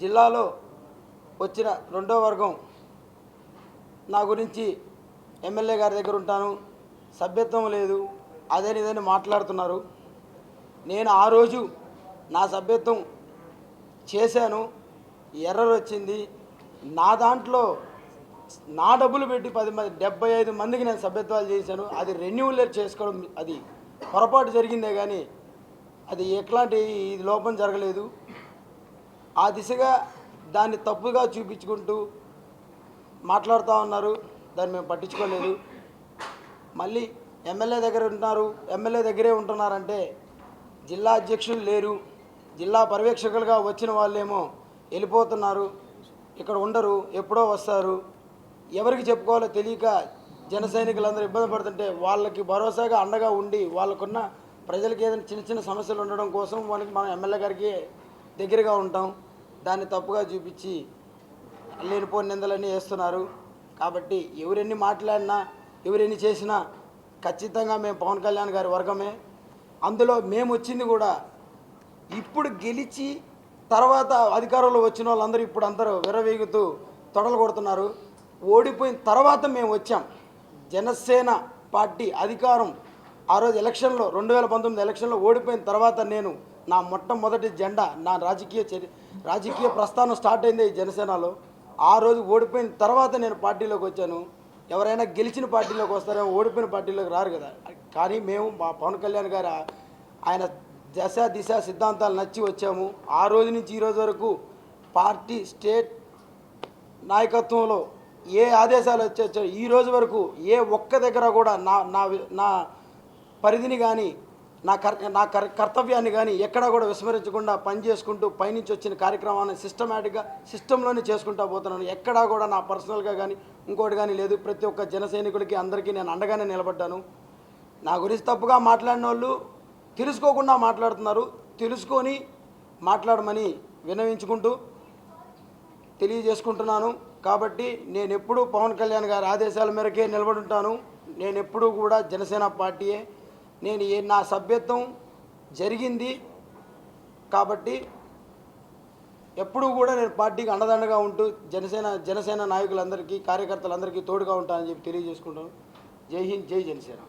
జిల్లాలో వచ్చిన రెండో వర్గం నా గురించి ఎమ్మెల్యే గారి దగ్గర ఉంటాను. సభ్యత్వం లేదు. అదేనిదని మాట్లాడుతున్నారు. నేను ఆ రోజు నా సభ్యత్వం చేశాను. ఎర్రర్ వచ్చింది. నా దాంట్లో నా డబ్బులు పెట్టి పది మంది డెబ్బై ఐదు మందికి నేను సభ్యత్వాలు చేశాను. అది రెన్యూవల్ చేసుకోవడం అది పొరపాటు జరిగిందే కానీ అది ఎట్లాంటి ఇది లోపం జరగలేదు. ఆ దిశగా దాన్ని తప్పుగా చూపించుకుంటూ మాట్లాడుతూ ఉన్నారు. దాన్ని మేము పట్టించుకోలేదు. మళ్ళీ ఎమ్మెల్యే దగ్గర ఉంటున్నారు. ఎమ్మెల్యే దగ్గరే ఉంటున్నారంటే జిల్లా అధ్యక్షులు లేరు. జిల్లా పర్యవేక్షకులుగా వచ్చిన వాళ్ళేమో వెళ్ళిపోతున్నారు. ఇక్కడ ఉండరు. ఎప్పుడో వస్తారు. ఎవరికి చెప్పుకోవాలో తెలియక జన సైనికులందరూ ఇబ్బంది పడుతుంటే వాళ్ళకి భరోసాగా అండగా ఉండి వాళ్ళకున్న ప్రజలకి ఏదైనా చిన్న చిన్న సమస్యలు ఉండడం కోసం వాళ్ళకి మనం ఎమ్మెల్యే గారికి దగ్గరగా ఉంటాం. దాన్ని తప్పుగా చూపించి లేనిపోని నిందలన్నీ వేస్తున్నారు. కాబట్టి ఎవరెన్ని మాట్లాడినా ఎవరెన్ని చేసినా ఖచ్చితంగా మేము పవన్ కళ్యాణ్ గారి వర్గమే. అందులో మేము వచ్చింది కూడా ఇప్పుడు గెలిచి తర్వాత అధికారంలో వచ్చిన వాళ్ళందరూ ఇప్పుడు అందరూ విరవేగుతూ తొడలు కొడుతున్నారు. ఓడిపోయిన తర్వాత మేము వచ్చాం. జనసేన పార్టీ అధికారం ఆ రోజు ఎలక్షన్లో రెండు వేల పంతొమ్మిది ఎలక్షన్లో ఓడిపోయిన తర్వాత నేను నా మొట్టమొదటి జెండా నా రాజకీయ చరి రాజకీయ ప్రస్థానం స్టార్ట్ అయింది జనసేనలో. ఆ రోజు ఓడిపోయిన తర్వాత నేను పార్టీలోకి వచ్చాను. ఎవరైనా గెలిచిన పార్టీలోకి వస్తారేమో ఓడిపోయిన పార్టీలోకి రారు కదా. కానీ మేము మా పవన్ కళ్యాణ్ గారు ఆయన దశ దిశ సిద్ధాంతాలు నచ్చి వచ్చాము. ఆ రోజు నుంచి ఈ రోజు వరకు పార్టీ స్టేట్ నాయకత్వంలో ఏ ఆదేశాలు వచ్చాయో ఈ రోజు వరకు ఏ ఒక్క దగ్గర కూడా నా నా నా పరిధిని కానీ నా కర్ నా కర్ కర్తవ్యాన్ని కానీ ఎక్కడా కూడా విస్మరించకుండా పని చేసుకుంటూ పైనుంచి వచ్చిన కార్యక్రమాన్ని సిస్టమేటిక్గా సిస్టంలోనే చేసుకుంటూ పోతున్నాను. ఎక్కడా కూడా నా పర్సనల్గా కానీ ఇంకోటి కానీ లేదు. ప్రతి ఒక్క జన సైనికుడికి అందరికీ నేను అండగానే నిలబడ్డాను. నా గురించి తప్పుగా మాట్లాడిన వాళ్ళు తెలుసుకోకుండా మాట్లాడుతున్నారు. తెలుసుకొని మాట్లాడమని విన్నవించుకుంటూ తెలియజేసుకుంటున్నాను. కాబట్టి నేను ఎప్పుడూ పవన్ కళ్యాణ్ గారి ఆదేశాల మేరకే నిలబడి ఉంటాను. నేను ఎప్పుడూ కూడా జనసేన పార్టీయే. నేను ఏ నా సభ్యత్వం జరిగింది కాబట్టి ఎప్పుడూ కూడా నేను పార్టీకి అండదండగా ఉంటూ జనసేన జనసేన నాయకులందరికీ కార్యకర్తలందరికీ తోడుగా ఉంటానని చెప్పి తెలియజేసుకుంటాను జై హింద్ జై జనసేన.